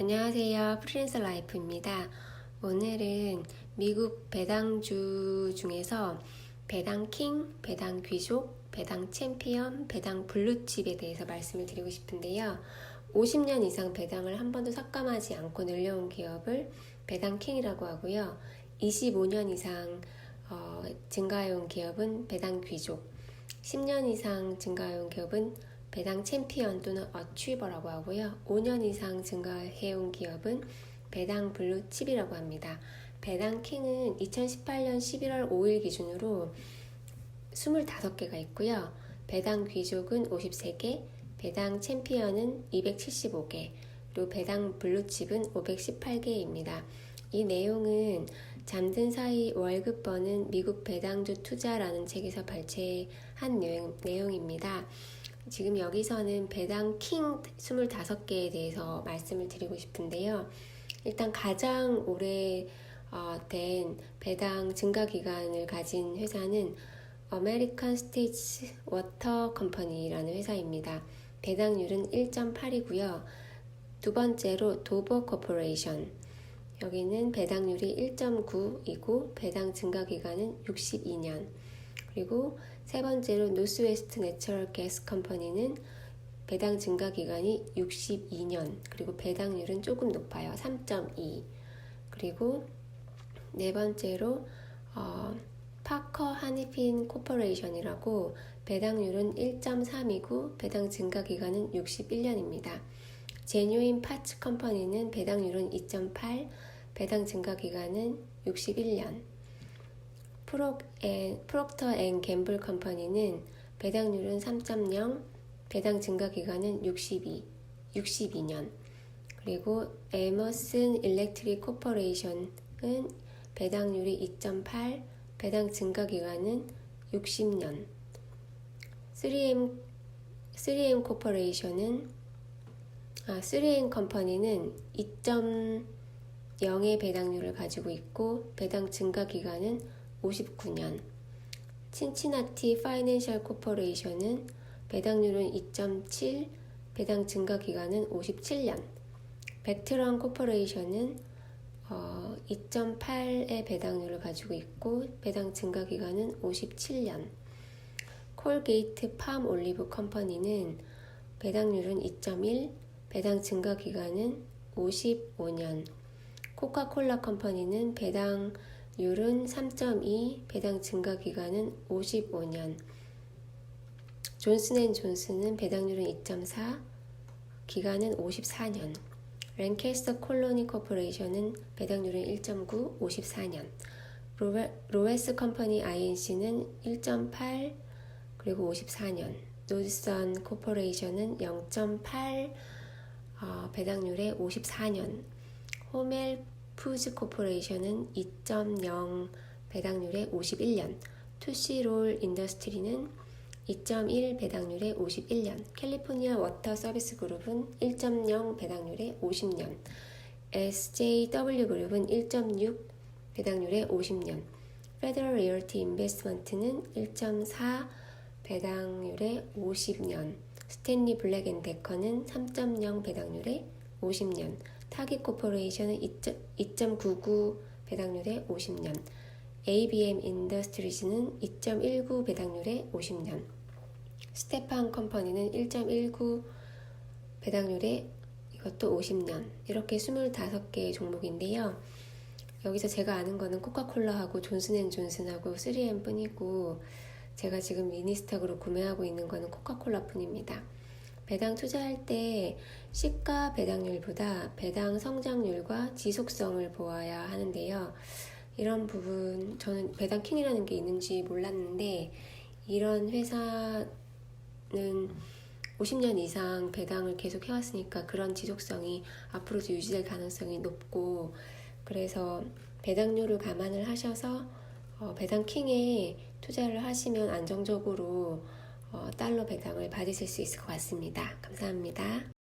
안녕하세요. 프리랜서 라이프입니다. 오늘은 미국 배당주 중에서 배당 킹, 배당 귀족, 배당 챔피언, 배당 블루칩에 대해서 말씀을 드리고 싶은데요. 50년 이상 배당을 한 번도 삭감하지 않고 늘려온 기업을 배당 킹이라고 하고요. 25년 이상 어, 증가해온 기업은 배당 귀족, 10년 이상 증가해온 기업은 배당 챔피언 또는 어취버라고 하고요. 5년 이상 증가해온 기업은 배당 블루칩이라고 합니다. 배당 킹은 2018년 11월 5일 기준으로 25개가 있고요. 배당 귀족은 53개, 배당 챔피언은 275개, 그리고 배당 블루칩은 518개입니다. 이 내용은 잠든 사이 월급 버는 미국 배당주 투자라는 책에서 발췌한 내용, 내용입니다. 지금 여기서는 배당 킹 25개에 대해서 말씀을 드리고 싶은데요. 일단 가장 오래 어, 된 배당 증가 기간을 가진 회사는 아메리칸 스테이츠 워터 컴퍼니라는 회사입니다. 배당률은 1.8이고요. 두 번째로 도버 코퍼레이션. 여기는 배당률이 1.9이고 배당 증가 기간은 62년. 그리고 세 번째로 노스웨스트 내처럴 가스 컴퍼니는 배당 증가 기간이 62년 그리고 배당률은 조금 높아요 3.2 그리고 네 번째로 어, 파커 하니핀 코퍼레이션이라고 배당률은 1.3이고 배당 증가 기간은 61년입니다. 제뉴인 파츠 컴퍼니는 배당률은 2.8, 배당 증가 기간은 61년. 프록 앤, 프록터 앤 갬블 컴퍼니는 배당률은 3.0, 배당 증가 기간은 62, 62년. 그리고 에머슨 일렉트릭 코퍼레이션은 배당률이 2.8, 배당 증가 기간은 60년. 3M 3M 코퍼레이션은 아, 3M 컴퍼니는 2.0의 배당률을 가지고 있고 배당 증가 기간은 59년. 친치나티 파이낸셜 코퍼레이션은 배당률은 2.7, 배당 증가 기간은 57년. 베트런 코퍼레이션은 어, 2.8의 배당률을 가지고 있고 배당 증가 기간은 57년. 콜게이트 팜 올리브 컴퍼니는 배당률은 2.1, 배당 증가 기간은 55년. 코카콜라 컴퍼니는 배당 율은 3.2, 배당 증가 기간은 55년. 존슨앤존슨은 배당률은 2.4, 기간은 54년. 랭캐스터 콜로니 코퍼레이션은 배당률은 1.9, 54년. 로웨, 로웨스 컴퍼니 INC는 1.8, 그리고 54년. 노드선 코퍼레이션은 0.8, 어, 배당률에 54년. 호멜 푸즈 코퍼레이션은 2.0 배당률에 51년, 투시롤 인더스트리는 2.1 배당률에 51년, 캘리포니아 워터 서비스 그룹은 1.0 배당률에 50년, SJW 그룹은 1.6 배당률에 50년, 페더럴 리얼티 인베스트먼트는 1.4 배당률에 50년, 스탠리 블랙 앤 데커는 3.0 배당률에 50년, 타깃 코퍼레이션은 2.99 배당률에 50년, ABM 인더스트리즈는 2.19 배당률에 50년, 스테판 컴퍼니는 1.19 배당률에 이것도 50년. 이렇게 25개의 종목인데요. 여기서 제가 아는 거는 코카콜라하고 존슨앤존슨하고 3M 뿐이고 제가 지금 미니스탁으로 구매하고 있는 거는 코카콜라 뿐입니다. 배당 투자할 때 시가 배당률보다 배당 성장률과 지속성을 보아야 하는데요. 이런 부분 저는 배당 킹이라는 게 있는지 몰랐는데 이런 회사는 50년 이상 배당을 계속 해왔으니까 그런 지속성이 앞으로도 유지될 가능성이 높고 그래서 배당률을 감안을 하셔서 어, 배당 킹에 투자를 하시면 안정적으로 어, 달러 배당을 받으실 수 있을 것 같습니다. 감사합니다.